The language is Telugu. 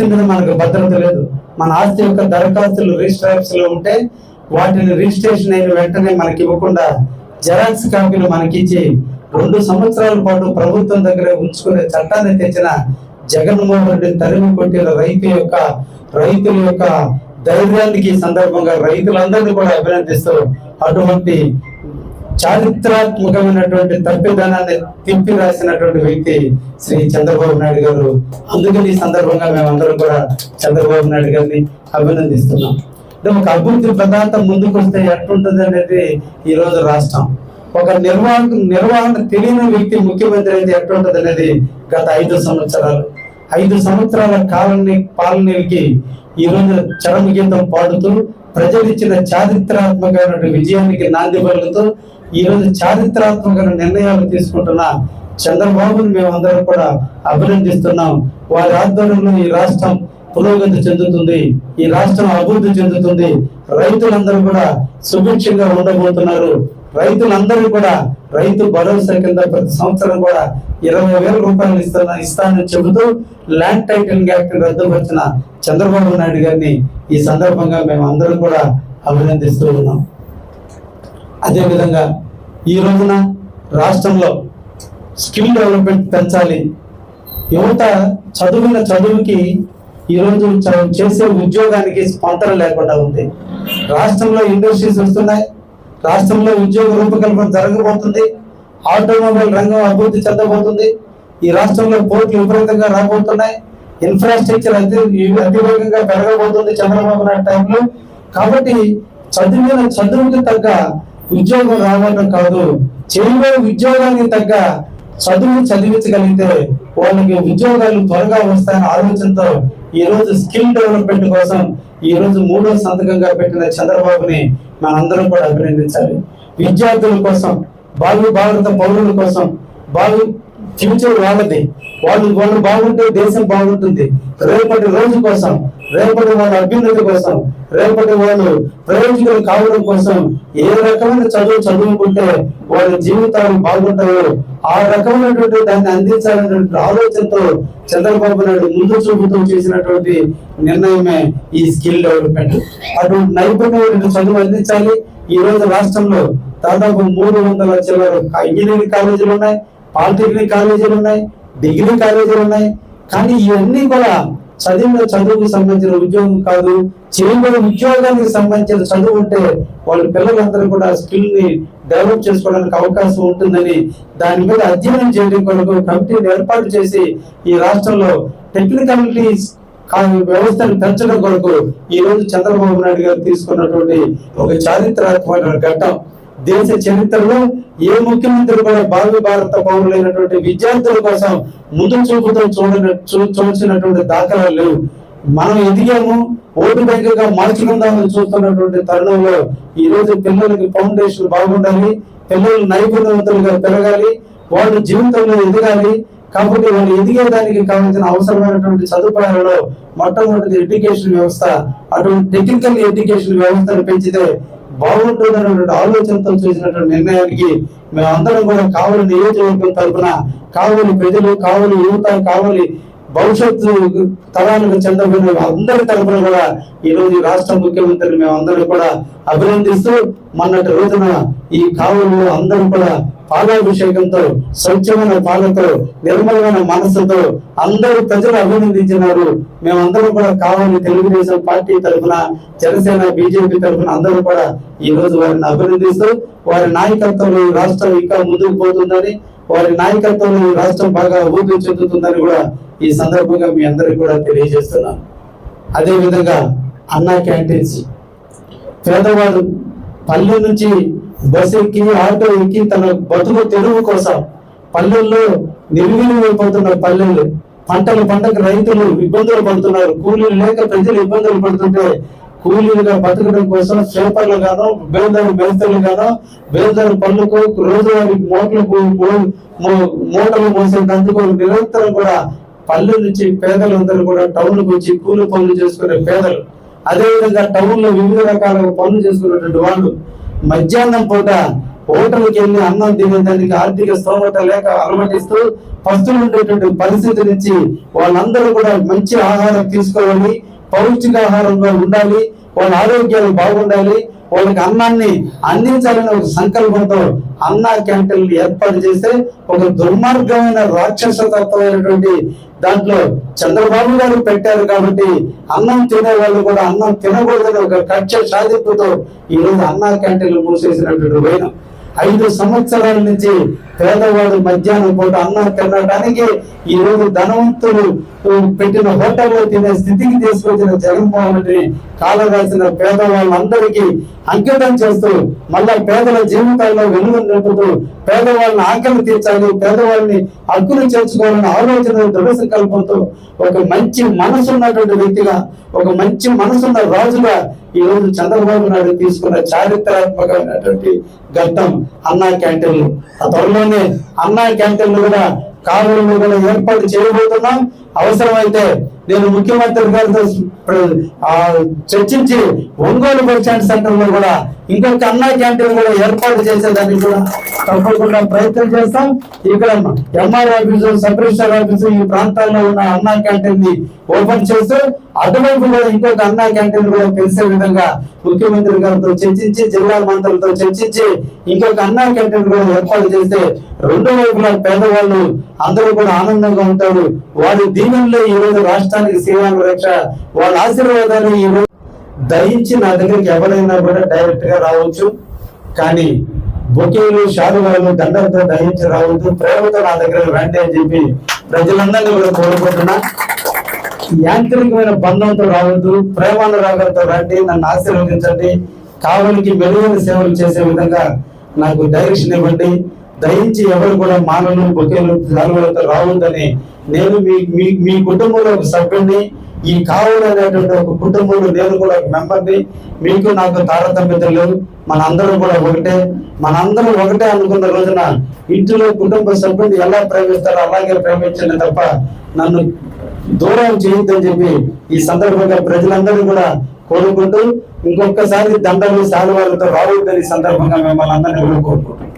ఆస్తి మీద మనకు భద్రత లేదు. మన ఆస్తి యొక్క దరఖాస్తులు రిజిస్టర్ ఉంటే వాటిని రిజిస్ట్రేషన్ అయిన వెంటనే మనకి ఇవ్వకుండా జెరాక్స్ కాపీలు మనకిచ్చి రెండు సంవత్సరాల పాటు ప్రభుత్వం దగ్గర ఉంచుకునే చట్టాన్ని తెచ్చిన జగన్మోహన్ రెడ్డిని తరిమి కొట్టిన రైతు యొక్క రైతుల యొక్క ధైర్యానికి సందర్భంగా రైతులందరినీ కూడా అభినందిస్తూ అటువంటి చారిత్రాత్మకమైనటువంటి తప్పిదనాన్ని తిప్పి రాసినటువంటి వ్యక్తి శ్రీ చంద్రబాబు నాయుడు గారు. అందుకని ఈ సందర్భంగా మేమందరం కూడా చంద్రబాబు నాయుడు గారిని అభినందిస్తున్నాం. అంటే ఒక అభివృద్ధి ప్రదాత ముందుకు వస్తే ఎట్లుంటుంది అనేది ఈ రోజు రాష్ట్రం. ఒక నిర్వాహకు నిర్వహణ తెలియని వ్యక్తి ముఖ్యమంత్రి అయితే ఎట్లుంటది అనేది గత ఐదు సంవత్సరాలు. ఐదు సంవత్సరాల కాలాన్ని పాలనకి ఈ రోజు చరమ గీతం పాడుతూ ప్రజలిచ్చిన చారిత్రాత్మకమైన విజయానికి నాంది పలుకుతూ ఈ రోజు చారిత్రాత్మకమైన నిర్ణయాలు తీసుకుంటున్న చంద్రబాబుని మేమందరం కూడా అభినందిస్తున్నాం. వారి ఆధ్వర్యంలో ఈ రాష్ట్రం పురోగతి చెందుతుంది. ఈ రాష్ట్రం అభివృద్ధి చెందుతుంది. రైతులందరూ కూడా సుభిక్షంగా ఉండబోతున్నారు. రైతులందరూ కూడా రైతు భరోసా కింద ప్రతి సంవత్సరం కూడా ఇరవై వేల రూపాయలు ఇస్తున్నా ఇస్తానని చెబుతూ ల్యాండ్ టైటిలింగ్ యాక్ట్ రద్దుపరిచిన చంద్రబాబు నాయుడు గారిని ఈ సందర్భంగా మేము అందరం కూడా అభినందిస్తూ ఉన్నాం. అదేవిధంగా ఈ రోజున రాష్ట్రంలో స్కిల్ డెవలప్మెంట్ పెంచాలి. యువత చదువుకున్న చదువుకి ఈరోజు చేసే ఉద్యోగానికి స్పందన లేకుండా ఉంది. రాష్ట్రంలో ఇండస్ట్రీస్ వస్తున్నాయి. రాష్ట్రంలో ఉద్యోగ రూపకల్పన జరగబోతుంది. ఆటోమొబైల్ రంగం అభివృద్ధి చెందబోతుంది. ఈ రాష్ట్రంలో పోటీ విపరీతంగా రాబోతున్నాయి. ఇన్ఫ్రాస్ట్రక్చర్ అతి అతివేగంగా పెరగబోతుంది చంద్రబాబు నాయుడు టైంలో. కాబట్టి చదివిన చదువుకి తగ్గ ఉద్యోగం రావడం కాదు. చేయబోయే ఉద్యోగానికి తగ్గ చదువు చదివించగలిగితే వాళ్ళకి ఉద్యోగాలు త్వరగా వస్తాయనే ఆలోచనతో ఈ రోజు స్కిల్ డెవలప్మెంట్ కోసం ఈ రోజు మూడో సంతకంగా పెట్టిన చంద్రబాబుని మనందరం కూడా అభినందించాలి. విద్యార్థుల కోసం బాలు భారత పౌరుల కోసం బాలు ఫ్యూచర్ వాళ్ళది వాళ్ళు వాళ్ళు బాగుంటే దేశం బాగుంటుంది. రేపటి రోజు కోసం రేపటి వాళ్ళ అభ్యున్నతి కోసం రేపటి వాళ్ళు ప్రయోజకులు కావడం కోసం ఏ రకమైన చదువు చదువుకుంటే వాళ్ళ జీవితాలు బాగుంటాయో ఆ రకమైనటువంటి దాన్ని అందించాలనేటువంటి ఆలోచనతో చంద్రబాబు నాయుడు ముందు చూపుతూ చేసినటువంటి నిర్ణయమే ఈ స్కిల్ డెవలప్మెంట్. అటువంటి నైపుణ్యం చదువు అందించాలి. ఈ రోజు రాష్ట్రంలో దాదాపు మూడు వందల చిల్లర ఇంజనీరింగ్ కాలేజీలు ఉన్నాయి. పాలిటెక్నిక్ కాలేజీలు ఉన్నాయి డిగ్రీ కాలేజీలు ఉన్నాయి. కానీ ఇవన్నీ కూడా చదివిన చదువుకు సంబంధించిన ఉద్యోగం కాదు. చేయబోయే ఉద్యోగానికి సంబంధించిన చదువు ఉంటే వాళ్ళ పిల్లలందరూ కూడా స్కిల్ని డెవలప్ చేసుకోవడానికి అవకాశం ఉంటుందని దాని మీద అధ్యయనం చేయడం కొరకు కమిటీని ఏర్పాటు చేసి ఈ రాష్ట్రంలో టెక్నికాలిటీస్ వ్యవస్థను పెంచడం కొరకు ఈ రోజు చంద్రబాబు నాయుడు గారు తీసుకున్నటువంటి ఒక చారిత్రాత్మక ఘట్టం. దేశ చరిత్రలో ఏ ముఖ్యమంత్రి కూడా భావి భారత పౌరులైనటువంటి విద్యార్థుల కోసం ముందు చూపుతో చూడ చూ- చూసినటువంటి దాఖలాలు లేవు. మనం ఎదిగాము ఓటు బ్యాంకుగా మార్చుకుందామని చూస్తున్నటువంటి తరుణంలో ఈ రోజు పిల్లలకి ఫౌండేషన్ బాగుండాలి పిల్లలు నైపుణ్యవంతులుగా పెరగాలి వాళ్ళు జీవితంలో ఎదగాలి. కాబట్టి వాళ్ళు ఎదిగేదానికి కావాల్సిన అవసరమైనటువంటి సదుపాయాలలో మొట్టమొదటి ఎడ్యుకేషన్ వ్యవస్థ అటువంటి టెక్నికల్ ఎడ్యుకేషన్ వ్యవస్థను పెంచితే బాగుంటుందన్నటువంటి ఆలోచనతో చేసినటువంటి నిర్ణయానికి మేమందరం కూడా కావలి నియోజకవర్గం తరఫున కావలి ప్రజలు కావలి యువత కావలి భవిష్యత్తు తరాలకు చెందబడిన అందరి తరఫున కూడా ఈ రోజు రాష్ట్ర ముఖ్యమంత్రిని మేమందరం కూడా అభినందిస్తూ మొన్నటి రోజున ఈ కావులు అందరూ కూడా పాలాభిషేకంతో స్వచ్ఛమైన పాలతో నిర్మలమైన మనస్సుతో అందరూ ప్రజలు అభినందించినారు. మేమందరం కూడా కావాలి తెలుగుదేశం పార్టీ తరఫున జనసేన బీజేపీ తరఫున అందరూ కూడా ఈ రోజు వారిని అభినందిస్తూ వారి నాయకత్వంలో ఈ రాష్ట్రం ఇంకా ముందుకు పోతుందని వారి నాయకత్వంలో ఈ రాష్ట్రం బాగా అభివృద్ధి చెందుతుందని కూడా ఈ సందర్భంగా మీ అందరికీ కూడా తెలియజేస్తున్నాను. అదేవిధంగా అన్నా క్యాంటీన్స్. పేదవాడు పల్లె నుంచి బస్సు ఎక్కి ఆటో ఎక్కి తన బతుకు తెరువు కోసం పల్లెల్లో నిర్వీర్యమైపోతున్న పల్లెలు. పంటలు పంటకు రైతులు ఇబ్బందులు పడుతున్నారు. కూలీలు లేక ప్రజలు ఇబ్బందులు పడుతుంటే కూలీలుగా బతకడం కోసం చేపలు గాను బేదరు బేస్తలు గాను బేదరు పళ్ళుకు రోజువారి మోటలు మో- మూటలు నిరంతరం కూడా పల్లె నుంచి పేదలందరూ కూడా టౌన్కి వచ్చి కూలి పనులు చేసుకునే పేదలు. అదేవిధంగా టౌన్లో వివిధ రకాల పనులు చేసుకునేటువంటి వాళ్ళు మధ్యాహ్నం పూట హోటల్కి వెళ్ళి అన్నం తినేదానికి ఆర్థిక స్తోమత లేక అలమటిస్తూ పస్తులు ఉండేటువంటి పరిస్థితి నుంచి వాళ్ళందరూ కూడా మంచి ఆహారం తీసుకోవాలి పౌష్టికాహారంగా ఉండాలి. వాళ్ళ ఆరోగ్యాలు బాగుండాలి వాళ్ళకి అన్నాన్ని అందించాలనే ఒక సంకల్పంతో అన్న క్యాంటీన్లు ఏర్పాటు చేస్తే ఒక దుర్మార్గమైన రాక్షసతత్వమైనటువంటి దాంట్లో చంద్రబాబు గారు పెట్టారు కాబట్టి అన్నం తినే వాళ్ళు కూడా అన్నం తినకూడదని ఒక కక్ష సాధింపుతో ఈ రోజు అన్నా క్యాంటీన్లు మూసేసినటువంటి పోయినాం ఐదు సంవత్సరాల నుంచి పేదవాడు మధ్యాహ్నం పూట అన్నం తినడానికి ఈ రోజు ధనవంతులు పెట్టిన హోటల్లో తినే స్థితికి తీసుకొచ్చిన జగన్మోహన్ రెడ్డిని కాలరాసిన పేదవాళ్ళందరికీ అంకితం చేస్తూ మళ్ళా పేదల జీవితాల్లో వెలుగు నింపుతూ పేదవాళ్ళని ఆకలి తీర్చాలి పేదవాళ్ళని హక్కులు చేర్చుకోవాలని ఆలోచన దృఢ సంకల్పంతో ఒక మంచి మనసు ఉన్నటువంటి వ్యక్తిగా ఒక మంచి మనసున్న రాజుగా ఈ రోజు చంద్రబాబు నాయుడు తీసుకున్న చారిత్రాత్మకమైనటువంటి ఘట్టం అన్నా క్యాంటీన్లు. ఆ త్వరలోనే అన్నా క్యాంటీన్లు కూడా కాలువలు కూడా ఏర్పాటు చేయబోతున్నాం. అవసరమైతే నేను ముఖ్యమంత్రి గారితో చర్చించి ఒంగోలు పరిచయం సెంటర్లో లో కూడా ఇంకొక అన్నా క్యాంటీన్ కూడా ఏర్పాటు చేసేదానికి కూడా తప్పకుండా ప్రయత్నం చేస్తాం. ఇక్కడ MR office sub registrar office ఈ ప్రాంతాల్లో ఉన్న అన్నా క్యాంటీన్ని ఓపెన్ చేస్తూ అటువైపు కూడా ఇంకొక అన్నా క్యాంటీన్ కూడా పెంచే విధంగా ముఖ్యమంత్రి గారితో చర్చించి జిల్లా మంత్రులతో చర్చించి ఇంకొక అన్నా క్యాంటీన్ కూడా ఏర్పాటు చేస్తే రెండు వైపులా పేదవాళ్ళు అందరూ కూడా ఆనందంగా ఉంటారు. వారి దీవెనలే ఈ రోజు రాష్ట్రానికి శ్రీరామ రక్ష వాళ్ళ ఆశీర్వాదాలు ఈ రోజు దయించి నా దగ్గరికి ఎవరైనా కూడా డైరెక్ట్గా రావచ్చు. కానీ బొకేలు షాలువాలు దండలతో దయించి రావద్దు. ప్రేమతో నా దగ్గర రండి అని చెప్పి ప్రజలందరినీ కూడా కోరుకుంటున్నా. యాంత్రికమైన బంధంతో రావద్దు. ప్రేమానురాగాలతో రండి. నన్ను ఆశీర్వదించండి. కావలికి మెరుగైన సేవలు చేసే విధంగా నాకు డైరెక్షన్ ఇవ్వండి. దయించి ఎవరు కూడా మానవులు బొకేలు శాలువలతో రావద్దని నేను మీ మీ మీ కుటుంబంలో ఒక సభ్యుడిని ఈ కావులు అనేటువంటి ఒక కుటుంబంలో నేను కూడా ఒక మెంబర్ని మీకు నాకు తారతమ్యతలు లేవు మనందరం కూడా ఒకటే మనందరం ఒకటే అనుకున్న రోజున ఇంటిలో కుటుంబ సభ్యుడిని ఎలా ప్రేమిస్తారో అలాగే ప్రేమించండి తప్ప నన్ను దూరం చేయొద్దని చెప్పి ఈ సందర్భంగా ప్రజలందరూ కూడా కోరుకుంటూ ఇంకొకసారి దండలు వాళ్ళతో రావద్దని సందర్భంగా మిమ్మల్ని అందరినీ కూడా కోరుకుంటున్నాం